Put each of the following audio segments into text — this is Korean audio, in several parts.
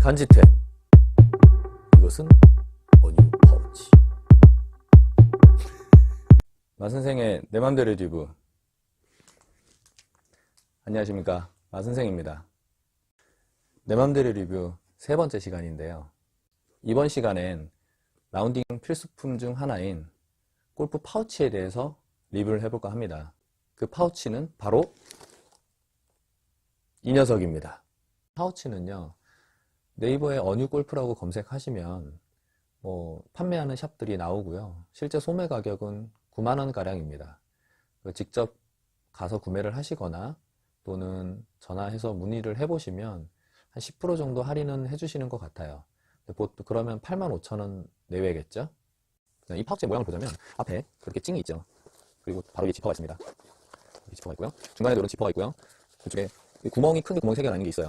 간지템. 이것은 어뉴 파우치. 마선생의 내 맘대로 리뷰. 안녕하십니까. 마선생입니다. 내 맘대로 리뷰 세 번째 시간인데요. 이번 시간엔 라운딩 필수품 중 하나인 골프 파우치에 대해서 리뷰를 해볼까 합니다. 그 파우치는 바로 이 녀석입니다. 파우치는요, 네이버에 어뉴 골프라고 검색하시면 뭐 판매하는 샵들이 나오고요. 실제 소매 가격은 9만원 가량입니다. 직접 가서 구매를 하시거나 또는 전화해서 문의를 해보시면 한 10% 정도 할인은 해주시는 것 같아요. 그러면 85,000원 내외겠죠? 이 파우치의 모양을 보자면 앞에 그렇게 찡이 있죠. 그리고 바로 이 지퍼가 있습니다. 여기 지퍼가 있고요. 중간에도 이런 지퍼가 있고요. 그쪽에 구멍이 큰 구멍이 3개가 나는 게 있어요.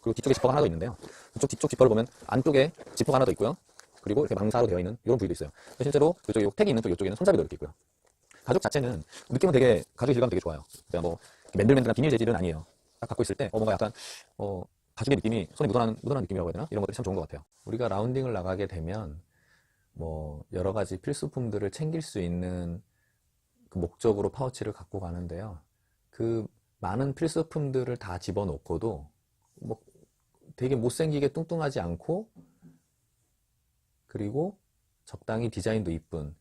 그리고 뒤쪽에 지퍼가 하나 더 있는데요. 이쪽 뒤쪽 지퍼를 보면 안쪽에 지퍼가 하나 더 있고요. 그리고 이렇게 망사로 되어 있는 이런 부위도 있어요. 실제로 이쪽에 요 택이 있는 쪽 이쪽에는 손잡이도 이렇게 있고요. 가죽 자체는 느낌은 되게 가죽 질감 되게 좋아요. 그냥 뭐 맨들맨들한 비닐 재질은 아니에요. 딱 갖고 있을 때 어, 뭔가 약간 어, 가죽의 느낌이 손에 묻어나는 묻어나는 느낌이라고 해야 되나? 이런 것들이 참 좋은 것 같아요. 우리가 라운딩을 나가게 되면 뭐 여러 가지 필수품들을 챙길 수 있는 그 목적으로 파우치를 갖고 가는데요. 그 많은 필수품들을 다 집어넣고도 뭐 되게 못생기게 뚱뚱하지 않고 그리고 적당히 디자인도 이쁜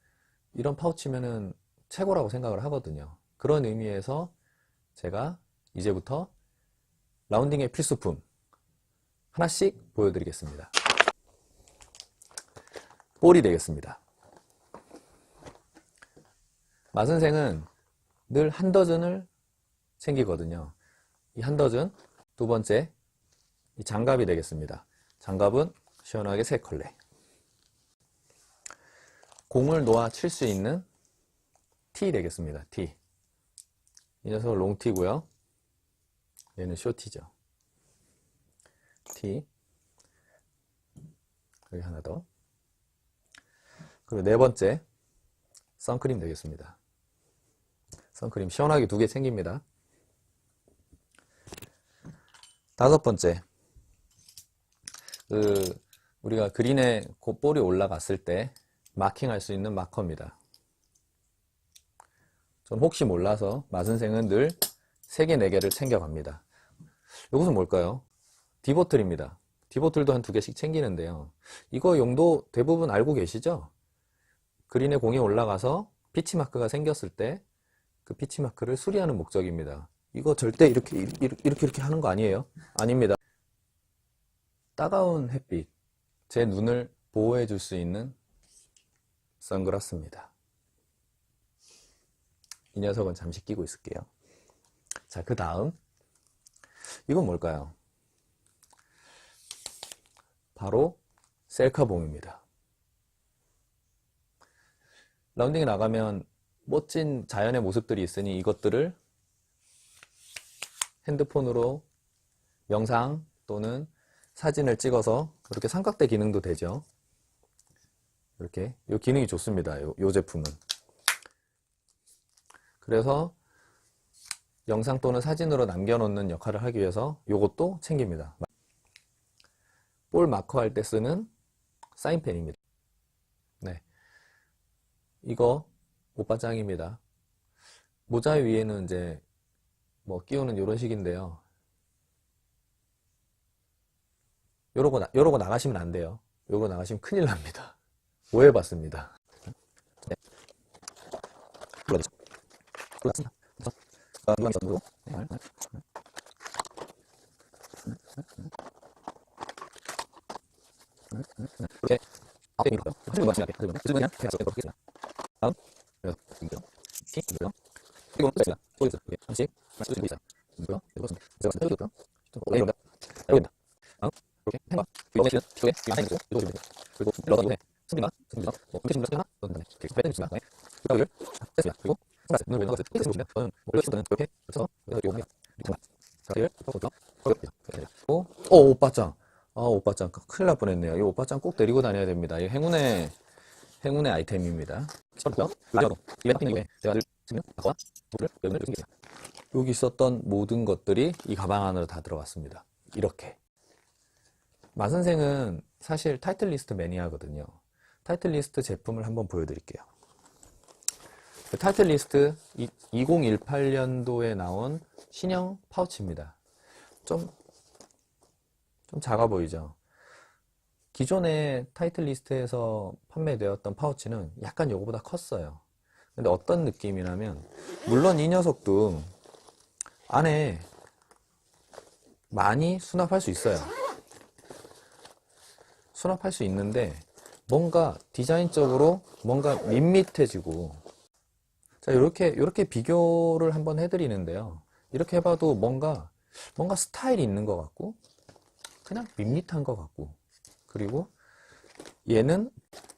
이런 파우치면은 최고라고 생각을 하거든요. 그런 의미에서 제가 이제부터 라운딩의 필수품 하나씩 보여드리겠습니다. 볼이 되겠습니다. 마선생은 늘 한 더즌을 챙기거든요. 이 한 더즌, 두 번째, 이 장갑이 되겠습니다. 장갑은 시원하게 세 컬레. 공을 놓아 칠 수 있는 티 되겠습니다. 티. 이 녀석은 롱티고요. 얘는 쇼티죠. 티. 여기 하나 더. 그리고 네 번째, 선크림 되겠습니다. 선크림 시원하게 두개 챙깁니다. 다섯 번째, 그 우리가 그린에 그 볼이 올라갔을 때 마킹할 수 있는 마커입니다. 전 혹시 몰라서 마선생은 늘 3개, 4개를 챙겨갑니다. 이것은 뭘까요? 디보틀입니다. 디보틀도 한 두 개씩 챙기는데요. 이거 용도 대부분 알고 계시죠? 그린에 공이 올라가서 피치마크가 생겼을 때 그 피치마크를 수리하는 목적입니다. 이거 절대 이렇게, 이렇게, 이렇게 하는 거 아니에요? 아닙니다. 따가운 햇빛, 제 눈을 보호해 줄 수 있는 선글라스입니다. 이 녀석은 잠시 끼고 있을게요. 자, 그 다음. 이건 뭘까요? 바로 셀카봉입니다. 라운딩에 나가면 멋진 자연의 모습들이 있으니 이것들을 핸드폰으로 영상 또는 사진을 찍어서 이렇게 삼각대 기능도 되죠. 이렇게 이 기능이 좋습니다. 요, 요 제품은. 그래서 영상 또는 사진으로 남겨놓는 역할을 하기 위해서 이것도 챙깁니다. 볼 마커 할 때 쓰는 사인펜입니다. 네. 이거 오빠짱입니다. 모자 위에는 이제 뭐 끼우는 이런 식인데요. 요러고, 나, 요러고 나가시면 안 돼요. 요러고 나가시면 큰일 납니다. 오해받습니다. 네 하겠습니다. 다음, 그래서 이거요. 티, 이거요. 그리고 또 있습니다. 또 있어요. 예, 하나씩 말씀 주시고 있어요. 이거요. 네, 그렇습니다. 제가 지금 해줬고요. 네, 이겁니다. 이겁니다. 다음, 이렇게 펜과 그리고 이번에 뒤에 안 해주세요. 이거 주면 돼요. 그리고 러더 이번에 뭐, 뭐. 그리고 오, 오빠짱. 아, 오빠짱 큰일 날 뻔했네요. 이 오빠짱 꼭 데리고 다녀야 됩니다. 이 행운의 행운의 아이템입니다. 여기 있었던 모든 것들이 이 가방 안으로 다 들어갔습니다. 이렇게 마 선생은 사실 타이틀리스트 매니아거든요. 타이틀 리스트 제품을 한번 보여드릴게요. 그 타이틀 리스트 2018년도에 나온 신형 파우치입니다. 좀, 좀 작아 보이죠? 기존의 타이틀 리스트에서 판매되었던 파우치는 약간 요거보다 컸어요. 근데 어떤 느낌이냐면, 물론 이 녀석도 안에 많이 수납할 수 있어요. 수납할 수 있는데, 뭔가 디자인적으로 뭔가 밋밋해지고, 자, 이렇게, 이렇게 비교를 한번 해드리는데요. 이렇게 해봐도 뭔가, 뭔가 스타일이 있는 것 같고, 그냥 밋밋한 것 같고, 그리고 얘는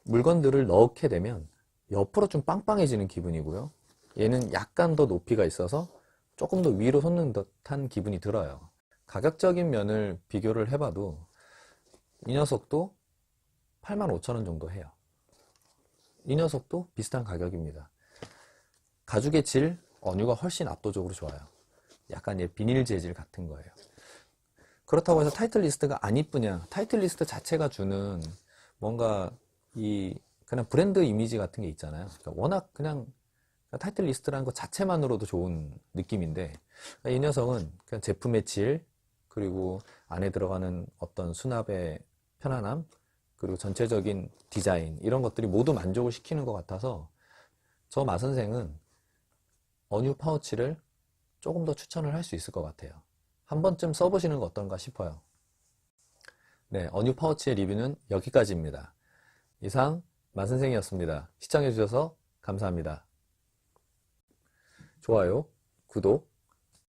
물건들을 넣게 되면 옆으로 좀 빵빵해지는 기분이고요. 얘는 약간 더 높이가 있어서 조금 더 위로 솟는 듯한 기분이 들어요. 가격적인 면을 비교를 해봐도 이 녀석도 85,000원 정도 해요. 이 녀석도 비슷한 가격입니다. 가죽의 질, 어뉴가 훨씬 압도적으로 좋아요. 약간 얘 비닐 재질 같은 거예요. 그렇다고 해서 타이틀 리스트가 안 이쁘냐? 타이틀 리스트 자체가 주는 뭔가 이 그냥 브랜드 이미지 같은 게 있잖아요. 그러니까 워낙 그냥 타이틀 리스트라는 것 자체만으로도 좋은 느낌인데 이 녀석은 그냥 제품의 질 그리고 안에 들어가는 어떤 수납의 편안함 그리고 전체적인 디자인 이런 것들이 모두 만족을 시키는 것 같아서 저 마 선생은 어뉴 파우치를 조금 더 추천을 할 수 있을 것 같아요. 한 번쯤 써보시는 거 어떤가 싶어요. 네, 어뉴 파우치의 리뷰는 여기까지입니다. 이상 만선생이었습니다. 시청해주셔서 감사합니다. 좋아요, 구독,